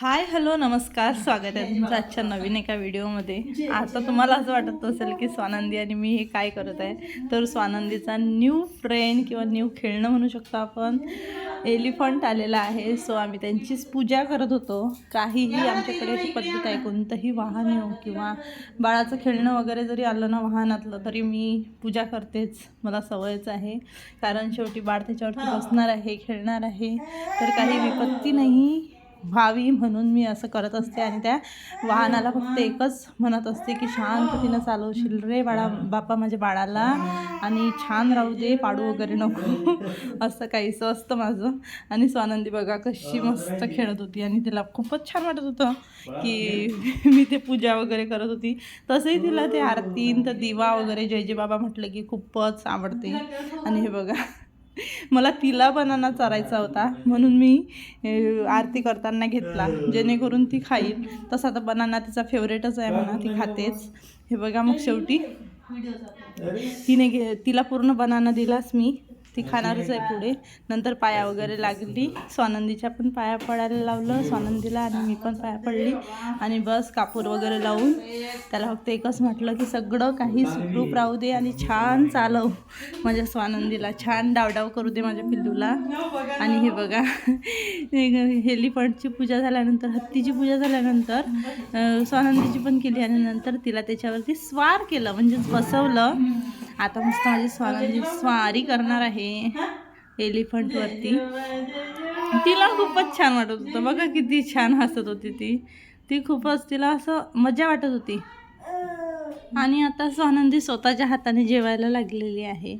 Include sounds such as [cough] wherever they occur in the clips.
Hi hello नमस्कार. स्वागत आहे तुमचं आजच्या नवीन एका व्हिडिओमध्ये. आता तुम्हाला असं वाटत असेल की स्वानंदी आणि मी हे काय करत आहे तर स्वानंदीचा न्यू फ्रेंड किंवा न्यू खेळणं म्हणू शकतो आपण. एलिफंट आलेला आहे सो आम्ही त्यांचीच पूजा करत होतो. काहीही आमच्याकडे अशी पद्धत आहे कोणतंही वाहन येऊ किंवा बाळाचं खेळणं वगैरे जरी आलं ना वाहनातलं तरी मी पूजा करतेच. मला सवयच आहे. कारण शेवटी बाळ त्याच्यावरती बसणार आहे खेळणार आहे. तर काही विपत्ती नाही. व्हावी म्हणून मी असं करत असते आणि त्या वाहनाला फक्त एकच म्हणत असते की शांततेनं चालवशील रे बाळा बापा माझ्या बाळाला आणि छान राहू दे पाडू वगैरे नको. [laughs] असं काहीसं असतं माझं. आणि स्वानंदी बघा कशी मस्त खेळत होती आणि तिला खूपच छान वाटत होतं की [laughs] मी ते पूजा वगैरे करत होती. तसंही तिला ते आरती तर दिवा वगैरे जय जय बाबा म्हटलं की खूपच आवडते. आणि हे बघा मला तिला बनाना चारायचा होता. म्हणून मी आरती करताना घेतला. जेणेकरून ती खाईल. तसा तर बनाना तिचा फेवरेटच आहे म्हणा. ती खातेच. हे बघा मग शेवटी. तिने घे तिला पूर्ण बनाना दिलास मी. ती खाणारच आहे पुढे. नंतर पाया वगैरे लागली. स्वानंदीच्या पण पाया पडायला लावलं. स्वानंदीला आणि मी पण पाया पडली. आणि बस कापूर वगैरे लावून त्याला फक्त एकच म्हटलं की सगळं काही सुखरूप राहू दे आणि छान चालव. माझ्या स्वानंदीला छान डावडाव करू दे माझ्या पिल्लूला. आणि हे बघा हेलिफंटची पूजा झाल्यानंतर हत्तीची पूजा झाल्यानंतर स्वानंदीची पण केली आणि नंतर तिला त्याच्यावरती स्वार केलं. म्हणजेच बसवलं. आता मस्त माझी स्वानंदी स्वारी करणार आहे एलिफंटवरती तिला खूपच छान वाटत होतं. बघा किती छान हसत होती ती. ती खूपच तिला असं मजा वाटत होती. आणि आता स्वानंदी स्वतःच्या हाताने जेवायला लागलेली आहे.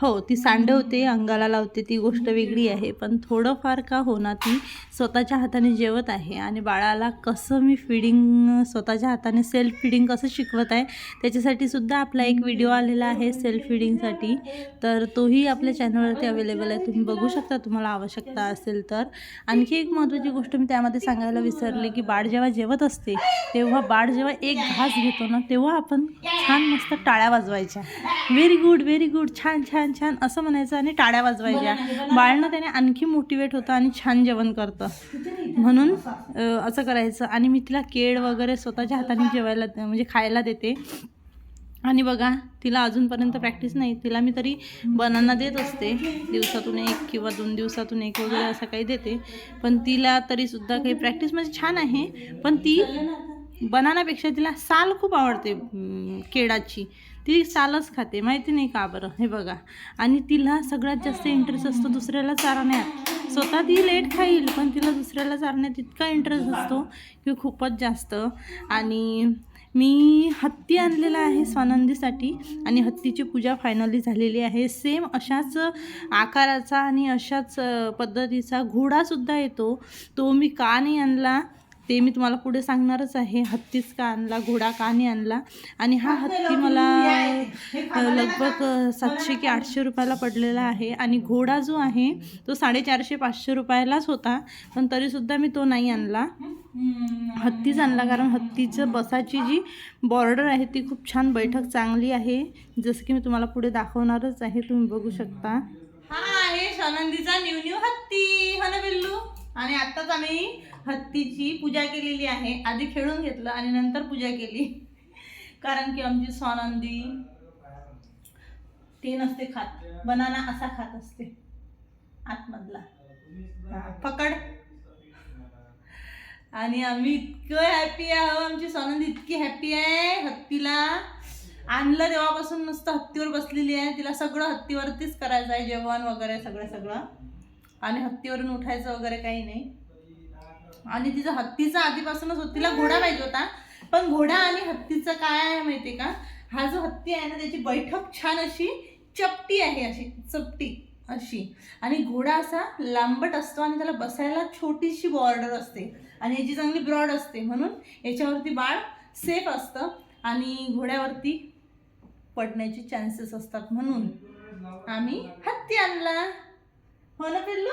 हो ती सांडवते अंगाला लावते ती गोष्ट वेगळी आहे पण थोडंफार का होणार ती स्वतःच्या हाताने जेवत आहे आणि बाळाला कसं मी फिडिंग स्वतःच्या हाताने सेल्फ फिडिंग कसं शिकवत आहे त्याच्यासाठी सुद्धा आपला एक व्हिडिओ आलेला आहे सेल्फ फिडिंगसाठी तर तोही आपल्या चॅनलवरती अवेलेबल आहे. तुम्ही बघू शकता तुम्हाला आवश्यकता असेल तर. आणखी एक महत्त्वाची गोष्ट मी त्यामध्ये सांगायला विसरले की बाळ जेव्हा जेवत असते तेव्हा बाळ जेव्हा एक घास घेतो ना तेव्हा आपण छान मस्त टाळ्या वाजवायच्या. व्हेरी गुड व्हेरी गुड छान छान छान असं म्हणायचं आणि टाळ्या वाजवायच्या. बाळनं त्याने आणखी मोटिवेट होतं आणि छान जेवण करतं. म्हणून असं करायचं. आणि मी तिला केळ वगैरे स्वतःच्या हाताने जेवायला म्हणजे खायला देते. आणि बघा तिला अजूनपर्यंत प्रॅक्टिस नाही. तिला मी तरी बनाना देत असते. दिवसातून एक किंवा दोन दिवसातून एक वगैरे असं काही देते. पण तिला तरीसुद्धा काही प्रॅक्टिस म्हणजे छान आहे. पण ती बनानापेक्षा तिला साल खूप आवडते केळाची. ती सालच खाते माहिती नाही का बरं? हे बघा. आणि तिला सगळ्यात जास्त इंटरेस्ट असतो दुसऱ्याला चारण्यात. स्वतः ती लेट खाईल पण तिला दुसऱ्याला चारण्यात इतका इंटरेस्ट असतो की खूपच जास्त. आणि मी हत्ती आणलेला आहे स्वानंदीसाठी आणि हत्तीची पूजा फायनली झालेली आहे. सेम अशाच आकाराचा आणि अशाच पद्धतीचा घोडासुद्धा येतो. तो मी का नाही आणला? ते मी तुम्हाला पुढे सांगणारच आहे. हत्तीच का आणला घोडा का नाही आणला. आणि हा हत्ती मला लगभग सातशे की आठशे रुपयाला पडलेला आहे. आणि घोडा जो आहे तो साडेचारशे पाचशे रुपयालाच होता. पण तरीसुद्धा मी तो नाही आणला. हत्तीच आणला कारण हत्तीचं बसाची जी बॉर्डर आहे ती खूप छान बैठक चांगली आहे. जसं की मी तुम्हाला पुढे दाखवणारच आहे तुम्ही बघू शकता. हा आहे. स्वानंदीचा न्यू न्यू हत्ती. हो ना बिल्लू? आणि आत्ताच आम्ही हत्तीची पूजा केलेली आहे. आधी खेळून घेतलं आणि नंतर पूजा केली. कारण की आमची स्वानंदी ते नसते खात. बनाना असा खात असते. आतमधला. पकड. आणि आम्ही इतकं हॅपी आहो. आमची स्वानंदी इतकी हॅपी आहे हत्तीला. आणलं तेव्हापासून नुसतं हत्तीवर बसलेली आहे. तिला सगळं हत्तीवरतीच करायचं आहे. जेवण वगैरे सगळं सगळं. आणि हत्तीवरून उठायचं वगैरे काही नाही. आणि तिचं हत्तीचा आधीपासूनच होत. तिला घोडा पाहिजे होता. पण घोडा आणि हत्तीचं काय आहे माहिती का? हा जो हत्ती आहे ना त्याची बैठक छान अशी चपटी आहे अशी चपटी अशी. आणि घोडा असा लांबट असतो आणि त्याला बसायला छोटीशी बॉर्डर असते. आणि याची चांगली ब्रॉड असते. म्हणून याच्यावरती बाळ सेफ असतं आणि घोड्यावरती पडण्याचे चान्सेस असतात. म्हणून आम्ही हत्ती आणला. हो ना पिल्लू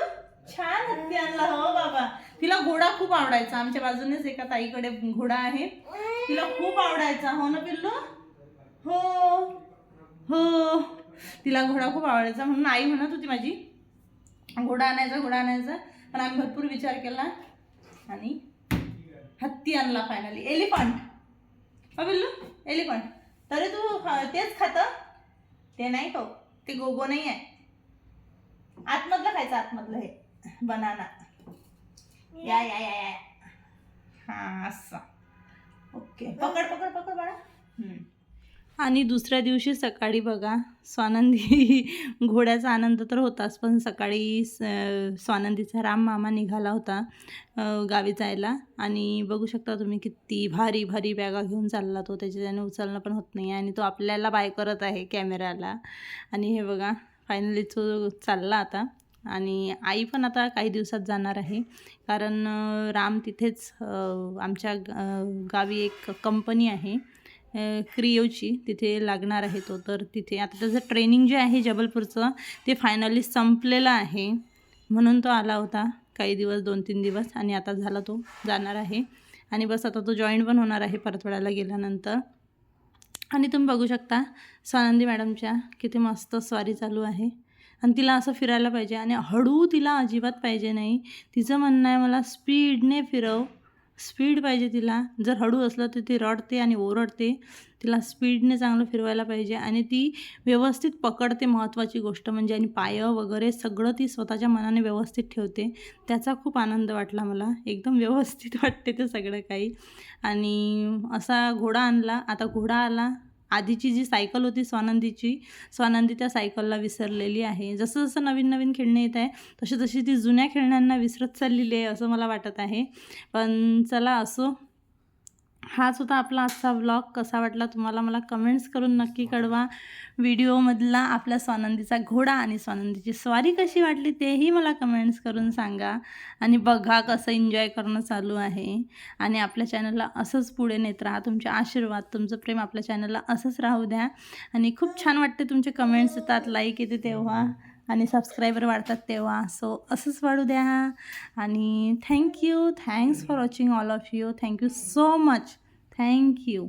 छान हत्ती आणला हो बाबा. तिला घोडा खूप आवडायचा. आमच्या बाजूनेच एका ताईकडे घोडा आहे. तिला खूप आवडायचा. हो ना पिल्लू? हो. हो. तिला घोडा खूप आवडायचा. म्हणून आई म्हणत होती माझी घोडा आणायचा घोडा आणायचा. पण आम्ही भरपूर विचार केला आणि हत्ती आणला फायनली एलिफंट हा बिल्लू एलिफंट तरी तू तेच खातं. ते नाही खाऊ ते गोगो नाही आहे. आतमधलं खायचं आतमधलं हे. बनाना या या या या. हा असं. ओके पकड पकड पकड बाळा. आणि दुसऱ्या दिवशी सकाळी बघा स्वानंदी [laughs] घोड्याचा आनंद तर होताच पण सकाळी स- स्वानंदीचा राम मामा निघाला होता गावी जायला. आणि बघू शकता तुम्ही किती भारी भारी बॅगा घेऊन चालला तो. त्याच्या त्याने उचलणं पण होत नाही आणि तो आपल्याला बाय करत आहे कॅमेऱ्याला आणि हे बघा फायनली तो चालला आता. आणि आई पण आता काही दिवसात जाणार आहे. कारण राम तिथेच आमच्या गावी एक कंपनी आहे क्रियोची तिथे लागणार आहे तो. तर तिथे आता त्याचं ट्रेनिंग जे आहे जबलपूरचं ते फायनली संपलेलं आहे. म्हणून तो आला होता काही दिवस दोन तीन दिवस. आणि आता झाला तो जाणार आहे. आणि बस आता तो जॉईन पण होणार आहे परतवाड्याला गेल्यानंतर. आणि तुम्ही बघू शकता स्वानंदी मॅडमच्या किती मस्त स्वारी चालू आहे. आणि तिला असं फिरायला पाहिजे आणि हळू तिला अजिबात पाहिजे नाही. तिचं म्हणणं आहे मला स्पीडने फिरव. स्पीड पाहिजे तिला. जर हळू असलं तर ती रडते आणि ओरडते. तिला स्पीडने चांगलं फिरवायला पाहिजे आणि ती व्यवस्थित पकडते महत्त्वाची गोष्ट म्हणजे आणि पायं वगैरे सगळं ती स्वतःच्या मनाने व्यवस्थित ठेवते. त्याचा खूप आनंद वाटला मला. एकदम व्यवस्थित वाटते ते सगळं काही. आणि असा घोडा आणला. आता घोडा आला. आधीची जी सायकल होती स्वानंदीची स्वानंदी त्या सायकलला विसरलेली आहे. जसं जसं नवीन नवीन खेळणे येत आहे तशी तशी ती जुन्या खेळण्यांना विसरत चाललेली आहे असं मला वाटत आहे. पण चला असो. हाच होता आपला आजचा व्लॉग कसा वाटला तुम्हाला मला कमेंट्स करून नक्की कळवा. व्हिडिओमधला आपल्या स्वानंदीचा घोडा आणि स्वानंदीची स्वारी कशी वाटली तेही मला कमेंट्स करून सांगा. आणि बघा कसं एन्जॉय करणं चालू आहे. आणि आपल्या चॅनलला असंच पुढे नेत राहा. तुमचे आशीर्वाद तुमचं प्रेम आपल्या चॅनलला असंच राहू द्या. आणि खूप छान वाटते तुमचे कमेंट्स येतात. लाईक येते तेव्हा. आणि सबस्क्रायबर वाढतात तेव्हा. सो असंच वाढू द्या. आणि thank you thanks for watching all of you thank you so much thank you